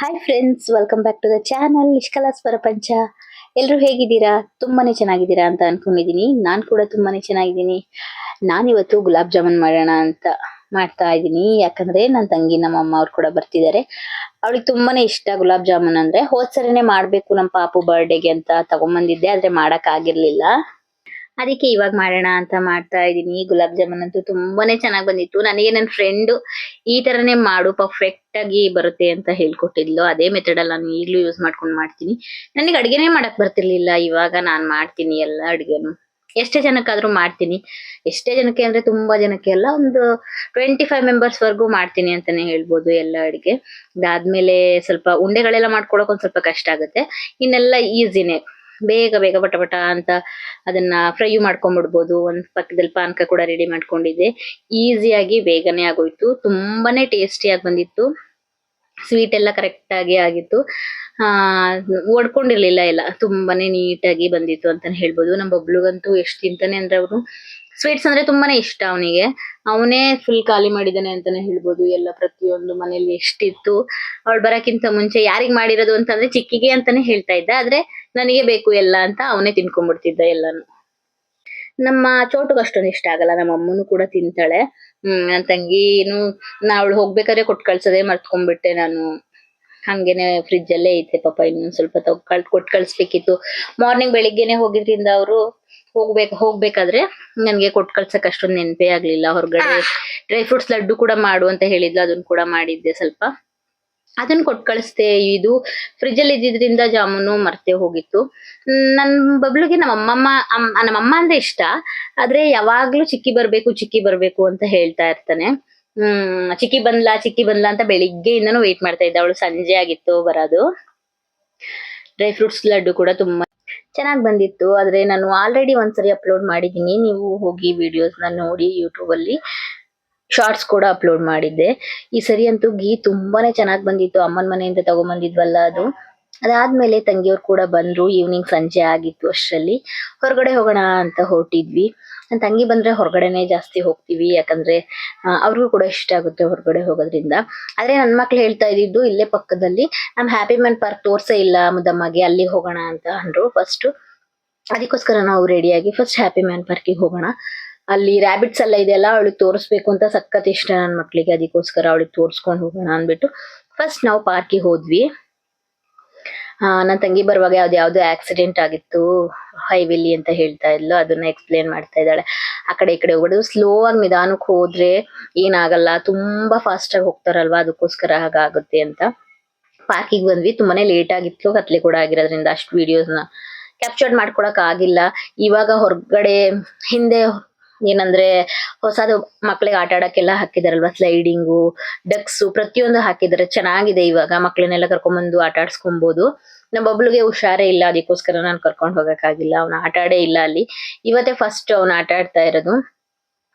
Hi friends welcome back to the channel ನಿಷ್ಕಲಾಸ್ ಪ್ರಪಂಚ ಎಲ್ಲರೂ ಹೇಗಿದ್ದೀರಾ? ತುಂಬಾನೇ ಚೆನ್ನಾಗಿದ್ದೀರಾ ಅಂತ ಅನ್ಕೊಂಡಿದೀನಿ. ನಾನು ಕೂಡ ತುಂಬಾನೇ ಚೆನ್ನಾಗಿದ್ದೀನಿ. ನಾನಿವತ್ತು ಗುಲಾಬ್ ಜಾಮೂನ್ ಮಾಡೋಣ ಅಂತ ಮಾಡ್ತಾ ಇದ್ದೀನಿ. ಯಾಕಂದ್ರೆ ನನ್ನ ತಂಗಿ ನಮ್ಮ ಅಮ್ಮ ಅವ್ರು ಕೂಡ ಬರ್ತಿದ್ದಾರೆ. ಅವಳಿಗೆ ತುಂಬಾನೇ ಇಷ್ಟ ಗುಲಾಬ್ ಜಾಮೂನ್ ಅಂದ್ರೆ. ಹೋದ್ ಮಾಡ್ಬೇಕು ನಮ್ಮ ಪಾಪು ಬರ್ಡೇಗೆ ಅಂತ ತಗೊಂಬಂದಿದ್ದೆ, ಆದ್ರೆ ಮಾಡಕ್ ಆಗಿರ್ಲಿಲ್ಲ. ಅದಕ್ಕೆ ಇವಾಗ ಮಾಡೋಣ ಅಂತ ಮಾಡ್ತಾ ಇದ್ದೀನಿ. ಗುಲಾಬ್ ಜಾಮೂನ್ ಅಂತೂ ತುಂಬಾನೇ ಚೆನ್ನಾಗಿ ಬಂದಿತ್ತು. ನನಗೆ ನನ್ನ ಫ್ರೆಂಡ್ ಈ ತರನೇ ಮಾಡು ಪರ್ಫೆಕ್ಟ್ ಆಗಿ ಬರುತ್ತೆ ಅಂತ ಹೇಳ್ಕೊಟ್ಟಿದ್ಲು. ಅದೇ ಮೆಥಡ್ ಅಲ್ಲಿ ನಾನು ಈಗಲೂ ಯೂಸ್ ಮಾಡ್ಕೊಂಡು ಮಾಡ್ತೀನಿ. ನನಗೆ ಅಡುಗೆನೇ ಮಾಡಕ್ ಬರ್ತಿರ್ಲಿಲ್ಲ. ಇವಾಗ ನಾನ್ ಮಾಡ್ತೀನಿ ಎಲ್ಲ ಅಡ್ಗೆನು. ಎಷ್ಟೇ ಜನಕ್ಕಾದ್ರೂ ಮಾಡ್ತೀನಿ. ಎಷ್ಟೇ ಜನಕ್ಕೆ ಅಂದ್ರೆ ತುಂಬಾ ಜನಕ್ಕೆ ಎಲ್ಲ ಒಂದು ಟ್ವೆಂಟಿ ಫೈವ್ ಮೆಂಬರ್ಸ್ ವರ್ಗೂ ಮಾಡ್ತೀನಿ ಅಂತಾನೆ ಹೇಳ್ಬೋದು ಎಲ್ಲ ಅಡಿಗೆ. ಅದಾದ್ಮೇಲೆ ಸ್ವಲ್ಪ ಉಂಡೆಗಳೆಲ್ಲ ಮಾಡ್ಕೊಳಕ್ ಒಂದ್ ಸ್ವಲ್ಪ ಕಷ್ಟ ಆಗುತ್ತೆ. ಇನ್ನೆಲ್ಲ ಈಸಿನೇ ಬೇಗ ಬೇಗ ಪಟ ಪಟ ಅಂತ ಅದನ್ನ ಫ್ರೈ ಮಾಡ್ಕೊಂಡ್ಬಿಡ್ಬೋದು. ಒಂದ್ ಪಕ್ಕದಲ್ಲಿ ಪಾನಕ ಕೂಡ ರೆಡಿ ಮಾಡ್ಕೊಂಡಿದ್ದೆ. ಈಸಿಯಾಗಿ ಬೇಗನೆ ಆಗೋಯ್ತು. ತುಂಬಾನೇ ಟೇಸ್ಟಿಯಾಗಿ ಬಂದಿತ್ತು. ಸ್ವೀಟ್ ಎಲ್ಲ ಕರೆಕ್ಟ್ ಆಗಿ ಆಗಿತ್ತು. ಆ ಒಡ್ಕೊಂಡಿರ್ಲಿಲ್ಲ ಎಲ್ಲ, ತುಂಬಾನೇ ನೀಟಾಗಿ ಬಂದಿತ್ತು ಅಂತಾನೆ ಹೇಳ್ಬೋದು. ನಮ್ಮ ಬಬ್ಲುಗಂತೂ ಎಷ್ಟು ತಿಂತಾನೆ ಅಂದ್ರೆ ಅವನು ಸ್ವೀಟ್ಸ್ ಅಂದ್ರೆ ತುಂಬಾನೇ ಇಷ್ಟ ಅವನಿಗೆ. ಅವನೇ ಫುಲ್ ಖಾಲಿ ಮಾಡಿದಾನೆ ಅಂತಾನೆ ಹೇಳ್ಬೋದು. ಎಲ್ಲ ಪ್ರತಿಯೊಂದು ಮನೇಲಿ ಎಷ್ಟಿತ್ತು. ಅವಳು ಬರಕ್ಕಿಂತ ಮುಂಚೆ ಯಾರಿಗ್ ಮಾಡಿರೋದು ಅಂತಂದ್ರೆ ಚಿಕ್ಕಿಗೆ ಅಂತಾನೆ ಹೇಳ್ತಾ ಇದ್ದ. ಆದ್ರೆ ನನಗೆ ಬೇಕು ಎಲ್ಲ ಅಂತ ಅವನೇ ತಿನ್ಕೊಂಡ್ಬಿಡ್ತಿದ್ದ ಎಲ್ಲಾನು. ನಮ್ಮ ಚೋಟುಗ್ ಅಷ್ಟೊಂದು ಇಷ್ಟ ಆಗಲ್ಲ. ನಮ್ಮ ಅಮ್ಮನು ಕೂಡ ತಿಂತಾಳೆ. ಹ್ಮ್ ನನ್ ತಂಗಿನು ನಾ ಅವಳು ಹೋಗ್ಬೇಕಾದ್ರೆ ಕೊಟ್ ಕಳ್ಸೋದೇ ಮರ್ತ್ಕೊಂಡ್ಬಿಟ್ಟೆ ನಾನು. ಹಂಗೇನೆ ಫ್ರಿಜ್ ಅಲ್ಲೇ ಐತೆ ಪಾಪ ಇನ್ನೊಂದ್ ಸ್ವಲ್ಪ ಕಳ್ ಕೊಟ್ ಕಳ್ಸ್ಬೇಕಿತ್ತು. ಮಾರ್ನಿಂಗ್ ಬೆಳಿಗ್ಗೆನೆ ಹೋಗಿದ್ರಿಂದ ಅವರು ಹೋಗ್ಬೇಕು ಹೋಗ್ಬೇಕಾದ್ರೆ ನನ್ಗೆ ಕೊಟ್ ಕಳ್ಸಕ್ ಅಷ್ಟೊಂದು ನೆನಪೇ ಆಗ್ಲಿಲ್ಲ. ಹೊರಗಡೆ ಡ್ರೈ ಫ್ರೂಟ್ಸ್ ಲಡ್ಡು ಕೂಡ ಮಾಡು ಅಂತ ಹೇಳಿದ್ಲು ಅದನ್ನ ಕೂಡ ಮಾಡಿದ್ದೆ ಸ್ವಲ್ಪ. ಅದನ್ನ ಕೊಟ್ ಕಳಿಸ್ದೆ. ಇದು ಫ್ರಿಜ್ ಅಲ್ಲಿ ಇದ್ದಿದ್ರಿಂದ ಜಾಮೂನು ಮರ್ತೆ ಹೋಗಿತ್ತು. ನನ್ನ ನನ್ ಬಬ್ಲುಗೆ ನಮ್ಮ ಅಮ್ಮಮ್ಮ, ಅಮ್- ನಮ್ಮ ಅಮ್ಮ ಅಂದ್ರೆ ಇಷ್ಟ. ಆದ್ರೆ ಯಾವಾಗ್ಲೂ ಚಿಕ್ಕಿ ಬರ್ಬೇಕು ಚಿಕ್ಕಿ ಬರ್ಬೇಕು ಅಂತ ಹೇಳ್ತಾ ಇರ್ತಾನೆ. ಹ್ಮ್, ಚಿಕ್ಕಿ ಬಂದ್ಲಾ ಚಿಕ್ಕಿ ಬಂದ್ಲಾ ಅಂತ ಬೆಳಿಗ್ಗೆಯಿಂದನೂ ವೇಟ್ ಮಾಡ್ತಾ ಇದ್ದ. ಅವಳು ಸಂಜೆ ಆಗಿತ್ತು ಬರೋದು. ಡ್ರೈ ಫ್ರೂಟ್ಸ್ ಲಡ್ಡು ಕೂಡ ತುಂಬಾ ಚೆನ್ನಾಗಿ ಬಂದಿತ್ತು. ಆದ್ರೆ ನಾನು ಆಲ್ರೆಡಿ ಒಂದ್ಸರಿ ಅಪ್ಲೋಡ್ ಮಾಡಿದ್ದೀನಿ. ನೀವು ಹೋಗಿ ವಿಡಿಯೋಸ್ನ ನೋಡಿ ಯೂಟ್ಯೂಬ್ ಅಲ್ಲಿ. ಶಾರ್ಟ್ಸ್ ಕೂಡ ಅಪ್ಲೋಡ್ ಮಾಡಿದ್ದೆ. ಈ ಸರಿ ಅಂತೂ ಗೀ ತುಂಬಾನೇ ಚೆನ್ನಾಗಿ ಬಂದಿತ್ತು. ಅಮ್ಮನ ಮನೆಯಿಂದ ತಗೊಂಬಂದಿದ್ವಲ್ಲ ಅದು. ಅದಾದ್ಮೇಲೆ ತಂಗಿಯವ್ರು ಕೂಡ ಬಂದ್ರು. ಈವ್ನಿಂಗ್ ಸಂಜೆ ಆಗಿತ್ತು ಅಷ್ಟರಲ್ಲಿ. ಹೊರಗಡೆ ಹೋಗೋಣ ಅಂತ ಹೊರಟಿದ್ವಿ. ನನ್ನ ತಂಗಿ ಬಂದ್ರೆ ಹೊರಗಡೆನೆ ಜಾಸ್ತಿ ಹೋಗ್ತೀವಿ. ಯಾಕಂದ್ರೆ ಅವ್ರಿಗೂ ಕೂಡ ಇಷ್ಟ ಆಗುತ್ತೆ ಹೊರಗಡೆ ಹೋಗೋದ್ರಿಂದ. ಆದ್ರೆ ನನ್ನ ಮಕ್ಳು ಹೇಳ್ತಾ ಇದ್ದಿದ್ದು ಇಲ್ಲೇ ಪಕ್ಕದಲ್ಲಿ, ನಮ್ ಹ್ಯಾಪಿ ಮ್ಯಾನ್ ಪಾರ್ಕ್ ತೋರ್ಸೇ ಇಲ್ಲ ಮುದಮ್ಮಗೆ ಅಲ್ಲಿ ಹೋಗೋಣ ಅಂತ ಅಂದ್ರು. ಫಸ್ಟ್ ಅದಕ್ಕೋಸ್ಕರ ನಾವು ರೆಡಿಯಾಗಿ ಫಸ್ಟ್ ಹ್ಯಾಪಿ ಮ್ಯಾನ್ ಪಾರ್ಕಿಗೆ ಹೋಗೋಣ. ಅಲ್ಲಿ ರಾಬಿಟ್ಸ್ ಎಲ್ಲ ಇದೆಯಲ್ಲ ಅವಳಿಗೆ ತೋರಿಸ್ಬೇಕು ಅಂತ ಸಖತ್ ಇಷ್ಟ ನನ್ನ ಮಕ್ಕಳಿಗೆ ಅದಕ್ಕೋಸ್ಕರ ಅವಳಿಗೆ ತೋರಿಸ್ಕೊಂಡು ಹೋಗೋಣ ಅಂದ್ಬಿಟ್ಟು ಫಸ್ಟ್ ನಾವು ಪಾರ್ಕಿಗೆ ಹೋದ್ವಿ. ನನ್ನ ತಂಗಿ ಬರುವಾಗ ಯಾವ್ದು ಯಾವ್ದು ಆಕ್ಸಿಡೆಂಟ್ ಆಗಿತ್ತು, ಹೈವೇಲಿ ಅಂತ ಹೇಳ್ತಾ ಇದ್ಲು. ಅದನ್ನ ಎಕ್ಸ್ಪ್ಲೇನ್ ಮಾಡ್ತಾ ಇದ್ದಾಳೆ. ಆ ಕಡೆ ಈ ಕಡೆ ಹೋಗೋದು ಸ್ಲೋ ಆಗಿ ನಿಧಾನಕ್ಕೆ ಹೋದ್ರೆ ಏನಾಗಲ್ಲ, ತುಂಬಾ ಫಾಸ್ಟ್ ಆಗಿ ಹೋಗ್ತಾರಲ್ವಾ, ಅದಕ್ಕೋಸ್ಕರ ಹಾಗಾಗುತ್ತೆ ಅಂತ ಪಾರ್ಕಿಗೆ ಬಂದ್ವಿ. ತುಂಬಾನೇ ಲೇಟ್ ಆಗಿತ್ತು, ಕತ್ಲೆ ಕೂಡ ಆಗಿರೋದ್ರಿಂದ ಅಷ್ಟು ವಿಡಿಯೋಸ್ನ ಕ್ಯಾಪ್ಚರ್ ಮಾಡ್ಕೊಳಕ್ ಆಗಿಲ್ಲ. ಇವಾಗ ಹೊರಗಡೆ ಹಿಂದೆ ಏನಂದ್ರೆ ಹೊಸದು ಮಕ್ಳಿಗೆ ಆಟ ಆಡಕ್ಕೆಲ್ಲ ಹಾಕಿದಾರಲ್ವಾ ಸ್ಲೈಡಿಂಗು ಡಕ್ಸ್ ಪ್ರತಿಯೊಂದು ಹಾಕಿದಾರೆ, ಚೆನ್ನಾಗಿದೆ ಇವಾಗ ಮಕ್ಳನ್ನೆಲ್ಲ ಕರ್ಕೊಂಡ್ಬಂದು ಆಟ ನಮ್ಮ ಒಬ್ಬಳಿಗೆ ಹುಷಾರೇ ಇಲ್ಲ, ಅದಕ್ಕೋಸ್ಕರ ನಾನು ಕರ್ಕೊಂಡು ಹೋಗಕ್ಕಾಗಿಲ್ಲ, ಅವ್ನ ಆಟ ಆಡೇ ಇಲ್ಲ ಅಲ್ಲಿ. ಇವತ್ತೇ ಫಸ್ಟ್ ಅವ್ನ ಆಟ ಆಡ್ತಾ ಇರೋದು.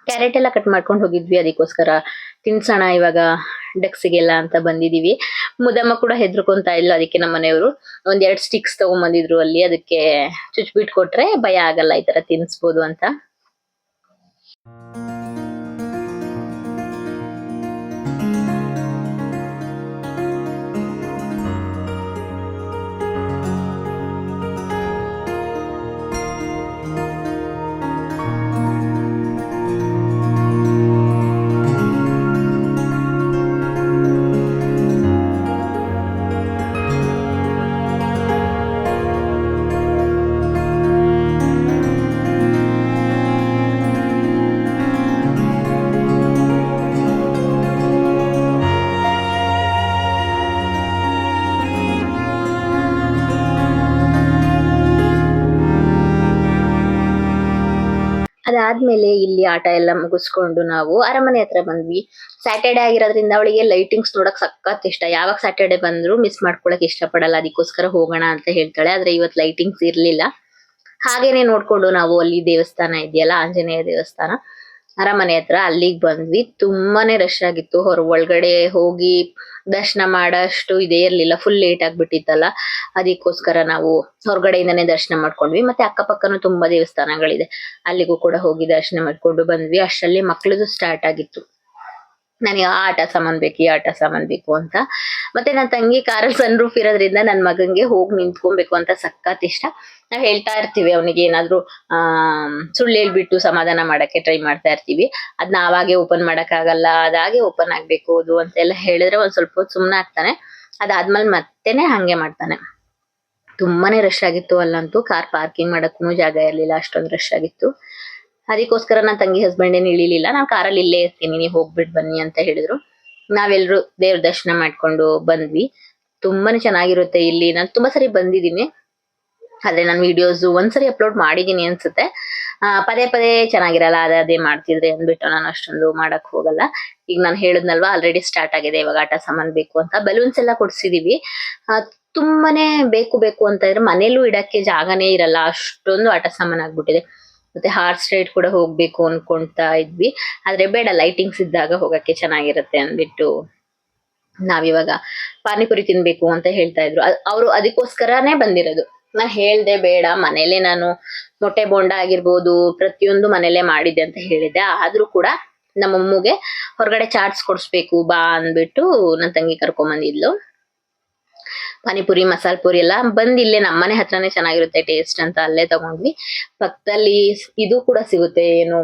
ಕ್ಯಾರೆಟ್ ಎಲ್ಲ ಕಟ್ ಮಾಡ್ಕೊಂಡು ಹೋಗಿದ್ವಿ, ಅದಕ್ಕೋಸ್ಕರ ತಿನ್ಸೋಣ ಇವಾಗ ಡಕ್ಸಿಗೆಲ್ಲ ಅಂತ ಬಂದಿದೀವಿ. ಮುದಮ್ಮ ಕೂಡ ಹೆದ್ರಕೊಂತ ಇಲ್ಲ ಅದಕ್ಕೆ ನಮ್ಮ ಮನೆಯವರು. ಒಂದ್ ಎರಡ್ ಸ್ಟಿಕ್ಸ್ ತಗೊಂಬಂದಿದ್ರು ಅಲ್ಲಿ, ಅದಕ್ಕೆ ಚುಚ್ಬಿಟ್ ಕೊಟ್ರೆ ಭಯ ಆಗಲ್ಲ ಈ ತರ ತಿನ್ಸ್ಬೋದು ಅಂತ. Música ಅದಾದ್ಮೇಲೆ ಇಲ್ಲಿ ಆಟ ಎಲ್ಲ ಮುಗಿಸ್ಕೊಂಡು ನಾವು ಅರಮನೆ ಹತ್ರ ಬಂದ್ವಿ. ಸ್ಯಾಟರ್ಡೆ ಆಗಿರೋದ್ರಿಂದ ಅವಳಿಗೆ ಲೈಟಿಂಗ್ಸ್ ನೋಡಕ್ ಸಖತ್ ಇಷ್ಟ. ಯಾವಾಗ ಸ್ಯಾಟರ್ಡೆ ಬಂದ್ರು ಮಿಸ್ ಮಾಡ್ಕೊಳಕ್ ಇಷ್ಟಪಡಲ್ಲ. ಅದಕ್ಕೋಸ್ಕರ ಹೋಗೋಣ ಅಂತ ಹೇಳ್ತಾಳೆ. ಆದ್ರೆ ಇವತ್ ಲೈಟಿಂಗ್ಸ್ ಇರ್ಲಿಲ್ಲ. ಹಾಗೇನೆ ನೋಡ್ಕೊಂಡು ನಾವು ಅಲ್ಲಿ ದೇವಸ್ಥಾನ ಇದೆಯಲ್ಲ, ಆಂಜನೇಯ ದೇವಸ್ಥಾನ, ಅರಮನೆ ಹತ್ರ ಅಲ್ಲಿಗೆ ಬಂದ್ವಿ. ತುಂಬಾನೇ ರಶ್ ಆಗಿತ್ತು. ಹೊರ ಒಳಗಡೆ ಹೋಗಿ ದರ್ಶನ ಮಾಡೋಷ್ಟು ಇದೇ ಇರ್ಲಿಲ್ಲ. ಫುಲ್ ಲೇಟ್ ಆಗ್ಬಿಟ್ಟಿತ್ತಲ್ಲ. ಅದಕ್ಕೋಸ್ಕರ ನಾವು ಹೊರಗಡೆಯಿಂದನೇ ದರ್ಶನ ಮಾಡ್ಕೊಂಡ್ವಿ. ಮತ್ತೆ ಅಕ್ಕಪಕ್ಕನೂ ತುಂಬಾ ದೇವಸ್ಥಾನಗಳಿದೆ. ಅಲ್ಲಿಗೂ ಕೂಡ ಹೋಗಿ ದರ್ಶನ ಮಾಡ್ಕೊಂಡು ಬಂದ್ವಿ. ಅಷ್ಟರಲ್ಲಿ ಮಕ್ಕಳದು ಸ್ಟಾರ್ಟ್ ಆಗಿತ್ತು. ನನಗೆ ಆ ಆಟ ಸಾಮಾನು ಬೇಕು, ಈ ಆಟ ಸಾಮಾನು ಬೇಕು ಅಂತ. ಮತ್ತೆ ನನ್ನ ತಂಗಿ ಕಾರ ಸನ್ ರೂಫ್ ಇರೋದ್ರಿಂದ ನನ್ನ ಮಗನಿಗೆ ಹೋಗಿ ನಿಂತ್ಕೊಬೇಕು ಅಂತ ಸಖತ್ ಇಷ್ಟ. ನಾವು ಹೇಳ್ತಾ ಇರ್ತೀವಿ, ಅವನಿಗೆ ಏನಾದ್ರು, ಆ, ಸುಳ್ಳು ಹೇಳ್ಬಿಟ್ಟು ಸಮಾಧಾನ ಮಾಡಕ್ಕೆ ಟ್ರೈ ಮಾಡ್ತಾ ಇರ್ತೀವಿ. ಅದನ್ನ ಆವಾಗೆ ಓಪನ್ ಮಾಡಕ್ಕಾಗಲ್ಲ ಅದಾಗೆ ಓಪನ್ ಆಗ್ಬೇಕು ಅದು ಅಂತೆಲ್ಲ ಹೇಳಿದ್ರೆ ಒಂದ್ ಸ್ವಲ್ಪ ಹೊತ್ತು ಸುಮ್ನೆ ಆಗ್ತಾನೆ. ಅದಾದ್ಮೇಲೆ ಮತ್ತೆನೆ ಹಂಗೆ ಮಾಡ್ತಾನೆ. ತುಂಬಾನೇ ರಶ್ ಆಗಿತ್ತು ಅಲ್ಲಂತೂ ಕಾರ್ ಪಾರ್ಕಿಂಗ್ ಮಾಡಕ್ಕೂ ಜಾಗ ಇರ್ಲಿಲ್ಲ, ಅಷ್ಟೊಂದು ರಶ್ ಆಗಿತ್ತು. ಅದಕ್ಕೋಸ್ಕರ ನನ್ನ ತಂಗಿ ಹಸ್ಬೆಂಡ್ ಏನು ಇಳಿಲಿಲ್ಲ ನಾನು ಕಾರಲ್ಲಿ ಇಲ್ಲೇ ಇರ್ತೀನಿ, ನೀವು ಹೋಗ್ಬಿಟ್ಟು ಬನ್ನಿ ಅಂತ ಹೇಳಿದ್ರು. ನಾವೆಲ್ಲರೂ ದೇವ್ರ ದರ್ಶನ ಮಾಡ್ಕೊಂಡು ಬಂದ್ವಿ. ತುಂಬಾನೇ ಚೆನ್ನಾಗಿರುತ್ತೆ ಇಲ್ಲಿ. ನಾನು ತುಂಬಾ ಸರಿ ಬಂದಿದ್ದೀನಿ. ಆದ್ರೆ ನಾನು ವಿಡಿಯೋಸ್ ಒಂದ್ಸರಿ ಅಪ್ಲೋಡ್ ಮಾಡಿದೀನಿ ಅನ್ಸುತ್ತೆ. ಪದೇ ಪದೇ ಚೆನ್ನಾಗಿರಲ್ಲ, ಅದೇ ಅದೇ ಮಾಡ್ತಿದ್ರೆ ಅಂದ್ಬಿಟ್ಟು ನಾನು ಅಷ್ಟೊಂದು ಮಾಡಕ್ ಹೋಗಲ್ಲ. ಈಗ ನಾನು ಹೇಳಿದ್ನಲ್ವಾ ಆಲ್ರೆಡಿ ಸ್ಟಾರ್ಟ್ ಆಗಿದೆ, ಇವಾಗ ಆಟ ಸಾಮಾನ್ ಬೇಕು ಅಂತ. ಬಲೂನ್ಸ್ ಎಲ್ಲ ಕೊಡ್ಸಿದೀವಿ. ತುಂಬಾನೇ ಬೇಕು ಬೇಕು ಅಂತ ಇದ್ರೆ ಮನೇಲೂ ಇಡಕ್ಕೆ ಜಾಗನೇ ಇರಲ್ಲ, ಅಷ್ಟೊಂದು ಆಟ ಸಾಮಾನ್ ಆಗ್ಬಿಟ್ಟಿದೆ. ಮತ್ತೆ ಹಾರ್ಸ್ ರೈಡ್ ಕೂಡ ಹೋಗ್ಬೇಕು ಅನ್ಕೊಂತಾ ಇದ್ವಿ. ಆದ್ರೆ ಬೇಡ ಲೈಟಿಂಗ್ಸ್ ಇದ್ದಾಗ ಹೋಗಕ್ಕೆ ಚೆನ್ನಾಗಿರುತ್ತೆ ಅಂದ್ಬಿಟ್ಟು ನಾವಿವಾಗ ಪಾನಿಪುರಿ ತಿನ್ಬೇಕು ಅಂತ ಹೇಳ್ತಾ ಇದ್ರು. ಅವರು ಅದಕ್ಕೋಸ್ಕರನೇ ಬಂದಿರೋದು. ನಾ ಹೇಳ್ದೆ ಬೇಡ ಮನೇಲೆ ನಾನು ಮೊಟ್ಟೆ ಬೋಂಡ ಆಗಿರ್ಬೋದು, ಪ್ರತಿಯೊಂದು ಮನೇಲೆ ಮಾಡಿದ್ದೆ ಅಂತ ಹೇಳಿದ್ದೆ. ಆದ್ರೂ ಕೂಡ ನಮ್ಮ ಅಮ್ಮಗೆ ಹೊರಗಡೆ ಚಾಟ್ಸ್ ಕೊಡ್ಸ್ಬೇಕು ಬಾ ಅಂದ್ಬಿಟ್ಟು ನನ್ನ ತಂಗಿ ಕರ್ಕೊಂಬಂದಿದ್ಲು. ಪಾನಿಪುರಿ, ಮಸಾಲ ಪುರಿ ಎಲ್ಲ ಬಂದ್ ಇಲ್ಲೇ ನಮ್ಮನೆ ಹತ್ರನೇ ಚೆನ್ನಾಗಿರುತ್ತೆ ಟೇಸ್ಟ್ ಅಂತ ಅಲ್ಲೇ ತಗೊಂಡ್ವಿ. ಪಕ್ಕದಲ್ಲಿ ಇದು ಕೂಡ ಸಿಗುತ್ತೆ, ಏನು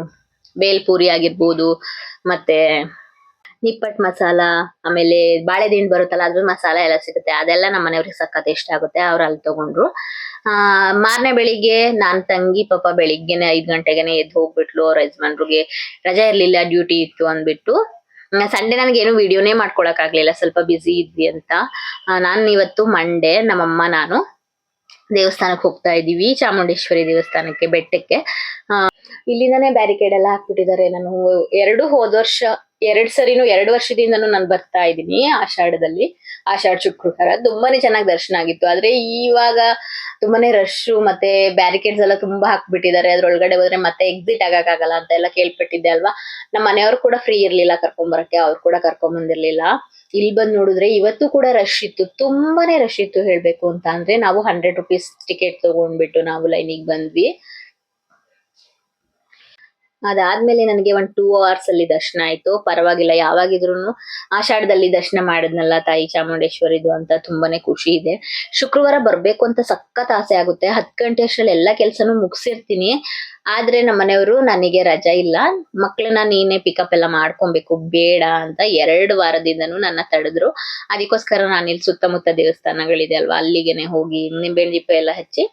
ಬೇಲ್ಪುರಿ ಆಗಿರ್ಬೋದು, ಮತ್ತೆ ನಿಪ್ಪಟ್ ಮಸಾಲ, ಆಮೇಲೆ ಬಾಳೆದಿಂಡು ಬರುತ್ತಲ್ಲ ಅದ್ರ ಮಸಾಲ ಎಲ್ಲ ಸಿಗುತ್ತೆ. ಅದೆಲ್ಲ ನಮ್ಮ ಮನೆಯವ್ರಿಗೆ ಸಖತ್ ಇಷ್ಟ ಆಗುತ್ತೆ. ಅವ್ರು ಅಲ್ಲಿ ತಗೊಂಡ್ರು. ಆ, ಮಾರನೇ ಬೆಳಿಗ್ಗೆ ನಾನ್ ತಂಗಿ ಪಾಪ ಬೆಳಿಗ್ಗೆನೆ ಐದ್ ಗಂಟೆಗೆನೆ ಎದ್ದು ಹೋಗ್ಬಿಟ್ಲು. ಅವ್ರ ಯಜಮಾನ್ರಿಗೆ ರಜೆ ಇರ್ಲಿಲ್ಲ, ಡ್ಯೂಟಿ ಇತ್ತು ಅಂದ್ಬಿಟ್ಟು. ಸಂಡೆ ನನಗೆ ಏನು ವಿಡಿಯೋನೇ ಮಾಡ್ಕೊಳಕ್ ಆಗ್ಲಿಲ್ಲ. ಸ್ವಲ್ಪ ಬ್ಯುಸಿ ಇದ್ವಿ ಅಂತ. ನಾನು ಇವತ್ತು ಮಂಡೆ, ನಮ್ಮಮ್ಮ, ನಾನು ದೇವಸ್ಥಾನಕ್ಕೆ ಹೋಗ್ತಾ ಇದೀವಿ ಚಾಮುಂಡೇಶ್ವರಿ ದೇವಸ್ಥಾನಕ್ಕೆ, ಬೆಟ್ಟಕ್ಕೆ. ಇಲ್ಲಿಂದಾನೇ ಬ್ಯಾರಿಕೇಡ್ ಎಲ್ಲ ಹಾಕ್ಬಿಟ್ಟಿದ್ದಾರೆ. ನಾನು ಎರಡು ಹೋದ ವರ್ಷ ಎರಡ್ ಸರಿನು ಎರಡು ವರ್ಷದಿಂದನೂ ನಾನು ಬರ್ತಾ ಇದ್ದೀನಿ ಆಷಾಢದಲ್ಲಿ, ಆಷಾಢ ಶುಕ್ರವಾರ. ತುಂಬಾನೇ ಚೆನ್ನಾಗಿ ದರ್ಶನ ಆಗಿತ್ತು. ಆದ್ರೆ ಇವಾಗ ತುಂಬಾನೇ ರಶ್ ಮತ್ತೆ ಬ್ಯಾರಿಕೇಡ್ಸ್ ಎಲ್ಲ ತುಂಬಾ ಹಾಕ್ಬಿಟ್ಟಿದ್ದಾರೆ. ಅದ್ರೊಳಗಡೆ ಹೋದ್ರೆ ಮತ್ತೆ ಎಕ್ಸಿಟ್ ಆಗಕ್ಕಾಗಲ್ಲ ಅಂತ ಎಲ್ಲ ಕೇಳ್ಪಟ್ಟಿದ್ದೆ ಅಲ್ವಾ? ನಮ್ಮ ಮನೆಯವರು ಕೂಡ ಫ್ರೀ ಇರ್ಲಿಲ್ಲ ಕರ್ಕೊಂಡ್ ಬರಕ್ಕೆ. ಅವ್ರು ಕೂಡ ಕರ್ಕೊಂಡ್ ಬಂದಿರ್ಲಿಲ್ಲ. ಇಲ್ಲಿ ಬಂದ್ ನೋಡಿದ್ರೆ ಇವತ್ತು ಕೂಡ ರಶ್ ಇತ್ತು. ತುಂಬಾನೇ ರಶ್ ಇತ್ತು ಹೇಳ್ಬೇಕು ಅಂತ ಅಂದ್ರೆ ನಾವು ಹಂಡ್ರೆಡ್ ರುಪೀಸ್ ಟಿಕೆಟ್ ತಗೊಂಡ್ಬಿಟ್ಟು ನಾವು ಲೈನಿಗೆ ಬಂದ್ವಿ. ಅದಾದ್ಮೇಲೆ ನನಗೆ ಒಂದ್ ಟೂ ಅವರ್ಸ್ ಅಲ್ಲಿ ದರ್ಶನ ಆಯ್ತು. ಪರವಾಗಿಲ್ಲ ಯಾವಾಗಿದ್ರು ಆಷಾಢದಲ್ಲಿ ದರ್ಶನ ಮಾಡಿದ್ನಲ್ಲ ತಾಯಿ ಚಾಮುಂಡೇಶ್ವರಿದು ಅಂತ ತುಂಬಾನೇ ಖುಷಿ ಇದೆ. ಶುಕ್ರವಾರ ಬರ್ಬೇಕು ಅಂತ ಸಖತ್ ಆಸೆ ಆಗುತ್ತೆ. ಹತ್ ಗಂಟೆ ಅಷ್ಟರಲ್ಲಿ ಎಲ್ಲಾ ಕೆಲ್ಸನೂ ಮುಗಿಸಿರ್ತೀನಿ. ಆದ್ರೆ ನಮ್ಮ ಮನೆಯವರು ನನಗೆ ರಜಾ ಇಲ್ಲ. ಮಕ್ಕಳನ್ನ ನೀನೇ ಪಿಕಪ್ ಎಲ್ಲ ಮಾಡ್ಕೊಬೇಕು. ಬೇಡ ಅಂತ ಎರಡು ವಾರದಿಂದನು ನನ್ನ ತಡೆದ್ರು. ಅದಕ್ಕೋಸ್ಕರ ನಾನು ಇಲ್ಲಿ ಸುತ್ತಮುತ್ತ ದೇವಸ್ಥಾನಗಳಿದೆ ಅಲ್ವಾ? ಅಲ್ಲಿಗೆನೆ ಹೋಗಿ, ನಿಂಬೆಹಣ್ಣು ದೀಪ ಎಲ್ಲ ಹಚ್ಚಿ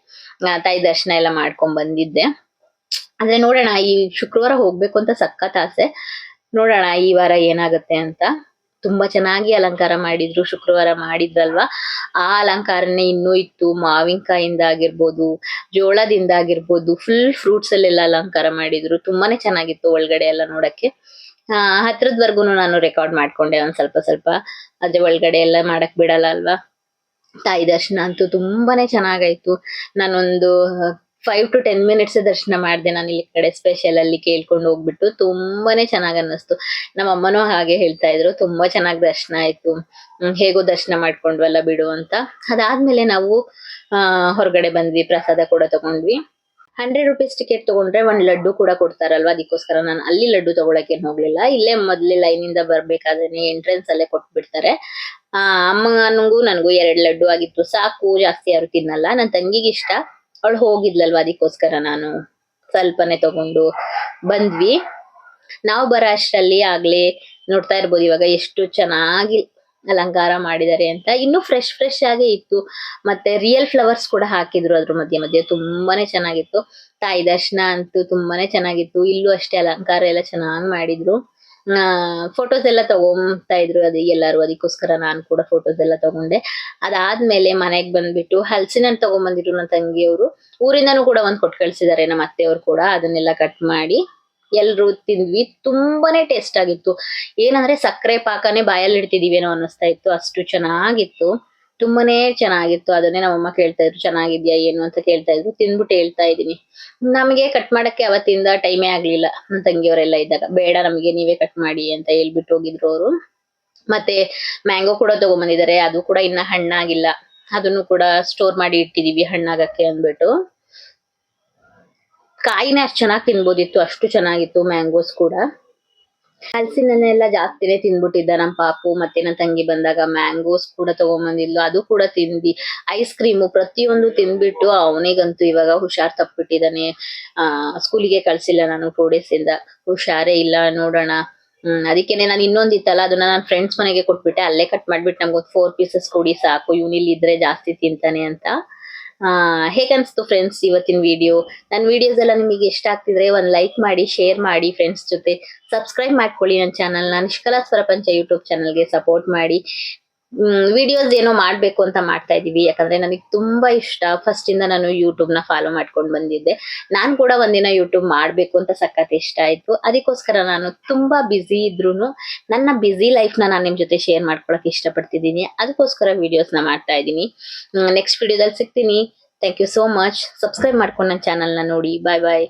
ತಾಯಿ ದರ್ಶನ ಎಲ್ಲ ಮಾಡ್ಕೊಂಡ್ ಬಂದಿದ್ದೆ. ಅಂದ್ರೆ ನೋಡೋಣ ಈ ಶುಕ್ರವಾರ ಹೋಗ್ಬೇಕು ಅಂತ ಸಖತ್ ಆಸೆ. ನೋಡೋಣ ಈ ವಾರ ಏನಾಗುತ್ತೆ ಅಂತ. ತುಂಬಾ ಚೆನ್ನಾಗಿ ಅಲಂಕಾರ ಮಾಡಿದ್ರು, ಶುಕ್ರವಾರ ಮಾಡಿದ್ರಲ್ವಾ? ಆ ಅಲಂಕಾರನೇ ಇನ್ನೂ ಇತ್ತು. ಮಾವಿನಕಾಯಿಂದ ಆಗಿರ್ಬೋದು, ಜೋಳದಿಂದ ಆಗಿರ್ಬೋದು ಫುಲ್ ಫ್ರೂಟ್ಸ್ ಅಲ್ಲೆಲ್ಲ ಅಲಂಕಾರ ಮಾಡಿದ್ರು. ತುಂಬಾನೇ ಚೆನ್ನಾಗಿತ್ತು ಒಳಗಡೆ ಎಲ್ಲ ನೋಡಕ್ಕೆ. ಆ ಹತ್ರದ್ವರ್ಗು ನಾನು ರೆಕಾರ್ಡ್ ಮಾಡ್ಕೊಂಡೆ ಒಂದ್ ಸ್ವಲ್ಪ ಸ್ವಲ್ಪ. ಆದ್ರೆ ಒಳಗಡೆ ಎಲ್ಲ ಮಾಡಕ್ ಬಿಡಲ್ಲ ಅಲ್ವಾ? ತಾಯಿ ದರ್ಶನ ಅಂತೂ ತುಂಬಾನೇ ಚೆನ್ನಾಗಾಯ್ತು. ನಾನೊಂದು ಫೈವ್ ಟು ಟೆನ್ ಮಿನಿಟ್ಸ್ ದರ್ಶನ ಮಾಡಿದೆ ನಾನು ಇಲ್ಲಿ ಕಡೆ ಸ್ಪೆಷಲ್ ಅಲ್ಲಿ ಕೇಳ್ಕೊಂಡು ಹೋಗ್ಬಿಟ್ಟು. ತುಂಬಾನೇ ಚೆನ್ನಾಗ್ ಅನ್ನಿಸ್ತು. ನಮ್ಮ ಅಮ್ಮನೂ ಹಾಗೆ ಹೇಳ್ತಾ ಇದ್ರು. ತುಂಬಾ ಚೆನ್ನಾಗ್ ದರ್ಶನ ಆಯ್ತು. ಹೇಗೋ ದರ್ಶನ ಮಾಡ್ಕೊಂಡ್ವಲ್ಲ ಬಿಡು ಅಂತ. ಅದಾದ್ಮೇಲೆ ನಾವು ಹೊರಗಡೆ ಬಂದ್ವಿ, ಪ್ರಸಾದ ಕೂಡ ತಗೊಂಡ್ವಿ. ಹಂಡ್ರೆಡ್ ರುಪೀಸ್ ಟಿಕೆಟ್ ತಗೊಂಡ್ರೆ ಒಂದ್ ಲಡ್ಡು ಕೂಡ ಕೊಡ್ತಾರಲ್ವಾ? ಅದಕ್ಕೋಸ್ಕರ ನಾನು ಅಲ್ಲಿ ಲಡ್ಡು ತಗೊಳಕ್ ಏನ್ ಹೋಗ್ಲಿಲ್ಲ. ಇಲ್ಲೇ ಮೊದ್ಲೇ ಲೈನ್ ಇಂದ ಬರ್ಬೇಕಾದ್ರೆ ಎಂಟ್ರೆನ್ಸ್ ಅಲ್ಲೇ ಕೊಟ್ಬಿಡ್ತಾರೆ. ಆ, ಅಮ್ಮನಿಗೂ, ನನಗೂ ಎರಡು ಲಡ್ಡು ಆಗಿತ್ತು. ಸಾಕು, ಜಾಸ್ತಿ ಯಾರು ತಿನ್ನಲ್ಲ. ನನ್ ತಂಗಿಗೆ ಇಷ್ಟ. ಅವಳು ಹೋಗಿದ್ಲಲ್ವಾ ಅದಕ್ಕೋಸ್ಕರ ನಾನು ಸ್ವಲ್ಪನೇ ತಗೊಂಡು ಬಂದ್ವಿ. ನಾವು ಬರೋ ಅಷ್ಟರಲ್ಲಿ ಆಗ್ಲೇ ನೋಡ್ತಾ ಇರ್ಬೋದು ಇವಾಗ ಎಷ್ಟು ಚೆನ್ನಾಗಿ ಅಲಂಕಾರ ಮಾಡಿದ್ದಾರೆ ಅಂತ. ಇನ್ನು ಫ್ರೆಶ್ ಫ್ರೆಶ್ ಆಗೇ ಇತ್ತು. ಮತ್ತೆ ರಿಯಲ್ ಫ್ಲವರ್ಸ್ ಕೂಡ ಹಾಕಿದ್ರು ಅದ್ರ ಮಧ್ಯೆ ಮಧ್ಯೆ ತುಂಬಾನೇ ಚೆನ್ನಾಗಿತ್ತು. ತಾಯಿ ದರ್ಶನ ಅಂತೂ ತುಂಬಾನೇ ಚೆನ್ನಾಗಿತ್ತು. ಇಲ್ಲೂ ಅಷ್ಟೇ ಅಲಂಕಾರ ಎಲ್ಲ ಚೆನ್ನಾಗಿ ಮಾಡಿದ್ರು. ಆ ಫೋಟೋಸ್ ಎಲ್ಲ ತಗೊಂತಾ ಇದ್ರು ಅದು ಎಲ್ಲಾರು, ಅದಕ್ಕೋಸ್ಕರ ನಾನು ಕೂಡ ಫೋಟೋಸ್ ಎಲ್ಲ ತಗೊಂಡೆ. ಅದಾದ್ಮೇಲೆ ಮನೆಗ್ ಬಂದ್ಬಿಟ್ಟು ಹಲಸಿನ ಹಣ್ಣು ತಗೊಂಬಂದಿದ್ರು ನನ್ನ ತಂಗಿಯವರು. ಊರಿಂದನೂ ಕೂಡ ಒಂದ್ ಕೊಟ್ಟು ಕಳ್ಸಿದಾರೆ ನಮ್ಮ ಅತ್ತೆಯವರು ಕೂಡ, ಅದನ್ನೆಲ್ಲ ಕಟ್ ಮಾಡಿ ಎಲ್ರು ತಿಂದ್ವಿ. ತುಂಬಾನೇ ಟೇಸ್ಟ್ ಆಗಿತ್ತು. ಏನಂದ್ರೆ ಸಕ್ಕರೆ ಪಾಕನೇ ಬಾಯಲ್ಲಿ ಇಡ್ತಿದೀವೇನೋ ಅನ್ನಿಸ್ತಾ ಇತ್ತು. ಅಷ್ಟು ಚೆನ್ನಾಗಿತ್ತು. ತುಂಬಾನೇ ಚೆನ್ನಾಗಿತ್ತು. ಅದನ್ನೇ ನಮ್ಮಮ್ಮ ಕೇಳ್ತಾ ಇದ್ರು, ಚೆನ್ನಾಗಿದ್ಯಾ, ಏನು? ಅಂತ ಕೇಳ್ತಾ ಇದ್ರು. ತಿಂದ್ಬಿಟ್ಟು ಹೇಳ್ತಾ ಇದ್ದೀನಿ. ನಮಗೆ ಕಟ್ ಮಾಡಕ್ಕೆ ಅವತ್ತಿಂದ ಟೈಮೇ ಆಗ್ಲಿಲ್ಲ. ನನ್ನ ತಂಗಿಯವರೆಲ್ಲ ಇದ್ದಾಗ. ಬೇಡ, ನಮಗೆ ನೀವೇ ಕಟ್ ಮಾಡಿ ಅಂತ ಹೇಳ್ಬಿಟ್ಟು ಹೋಗಿದ್ರು ಅವರು. ಮತ್ತೆ ಮ್ಯಾಂಗೋ ಕೂಡ ತಗೊಂಬಂದಿದ್ದಾರೆ. ಅದು ಕೂಡ ಇನ್ನ ಹಣ್ಣಾಗಿಲ್ಲ. ಅದನ್ನು ಕೂಡ ಸ್ಟೋರ್ ಮಾಡಿ ಇಟ್ಟಿದೀವಿ ಹಣ್ಣಾಗಕ್ಕೆ ಅಂದ್ಬಿಟ್ಟು. ಕಾಯಿನೇ ಅಷ್ಟು ಚೆನ್ನಾಗಿ ತಿನ್ಬೋದಿತ್ತು. ಅಷ್ಟು ಚೆನ್ನಾಗಿತ್ತು ಮ್ಯಾಂಗೋಸ್ ಕೂಡ. ಹಲಸಿನನ್ನೆಲ್ಲ ಜಾಸ್ತಿನೇ ತಿಂದ್ಬಿಟ್ಟಿದ್ದ ನಮ್ ಪಾಪು, ಮತ್ತೆ ನನ್ನ ತಂಗಿ ಬಂದಾಗ ಮ್ಯಾಂಗೋಸ್ ಕೂಡ ತಗೊಂಬಂದಿದ್ಲು, ಅದು ಕೂಡ ತಿಂದಿ ಐಸ್ ಕ್ರೀಮು ಪ್ರತಿಯೊಂದು ತಿಂದ್ಬಿಟ್ಟು ಅವನಿಗಂತೂ ಇವಾಗ ಹುಷಾರ್ ತಪ್ಪಿಟ್ಟಿದ್ದಾನೆ. ಆ ಸ್ಕೂಲಿಗೆ ಕಳ್ಸಿಲ್ಲ ನಾನು ಟೂ ಡೇಸ್ ಇಂದ. ಹುಷಾರೇ ಇಲ್ಲ, ನೋಡೋಣ. ಹ್ಮ್, ಅದಕ್ಕೇನೆ ನಾನು ಇನ್ನೊಂದಿತ್ತಲ್ಲ ಅದನ್ನ ನಾನು ಫ್ರೆಂಡ್ಸ್ ಮನೆಗೆ ಕೊಟ್ಬಿಟ್ಟೆ, ಅಲ್ಲೇ ಕಟ್ ಮಾಡ್ಬಿಟ್ಟು ನಮ್ಗೊಂದು ಫೋರ್ ಪೀಸಸ್ ಕೊಡಿ ಸಾಕು ಇವ್ನಿಲ್ ಇದ್ರೆ ಜಾಸ್ತಿ ತಿಂತಾನೆ ಅಂತ. ಹೇಗನ್ಸ್ತು ಫ್ರೆಂಡ್ಸ್ ಇವತ್ತಿನ ವಿಡಿಯೋ ನನ್ನ ವಿಡಿಯೋಸ್ ಎಲ್ಲ ನಿಮಗೆ ಇಷ್ಟ ಆಗ್ತಿದ್ರೆ ಒಂದು ಲೈಕ್ ಮಾಡಿ ಶೇರ್ ಮಾಡಿ ಫ್ರೆಂಡ್ಸ್ ಜೊತೆ. ಸಬ್ಸ್ಕ್ರೈಬ್ ಮಾಡ್ಕೊಳ್ಳಿ ನನ್ನ ಚಾನಲ್ನ ನಿಷ್ಕಲಾ ಸ್ವರಪಂಚ ಯೂಟ್ಯೂಬ್ ಚಾನಲ್ಗೆ ಸಪೋರ್ಟ್ ಮಾಡಿ. ವಿಡಿಯೋಸ್ ಏನೋ ಮಾಡ್ಬೇಕು ಅಂತ ಮಾಡ್ತಾ ಇದೀವಿ ಯಾಕಂದ್ರೆ ನನಗೆ ತುಂಬಾ ಇಷ್ಟ. ಫಸ್ಟ್ ಇಂದ ನಾನು ಯೂಟ್ಯೂಬ್ನ ಫಾಲೋ ಮಾಡ್ಕೊಂಡು ಬಂದಿದ್ದೆ. ನಾನು ಕೂಡ ಒಂದಿನ ಯೂಟ್ಯೂಬ್ ಮಾಡ್ಬೇಕು ಅಂತ ಸಖತ್ ಇಷ್ಟ ಆಯ್ತು. ಅದಕ್ಕೋಸ್ಕರ ನಾನು ತುಂಬಾ ಬ್ಯುಸಿ ಇದ್ರೂನು ನನ್ನ ಬ್ಯುಸಿ ಲೈಫ್ನ ನಾನು ನಿಮ್ ಜೊತೆ ಶೇರ್ ಮಾಡ್ಕೊಳಕ್ ಇಷ್ಟಪಡ್ತಿದ್ದೀನಿ. ಅದಕ್ಕೋಸ್ಕರ ವಿಡಿಯೋಸ್ನ ಮಾಡ್ತಾ ಇದ್ದೀನಿ. ನೆಕ್ಸ್ಟ್ ವಿಡಿಯೋದಲ್ಲಿ ಸಿಗ್ತೀನಿ. Thank you so much subscribe ಮಾಡ್ಕೊಂಡು ನನ್ನ ಚಾನಲ್ನ ನೋಡಿ. ಬಾಯ್ ಬಾಯ್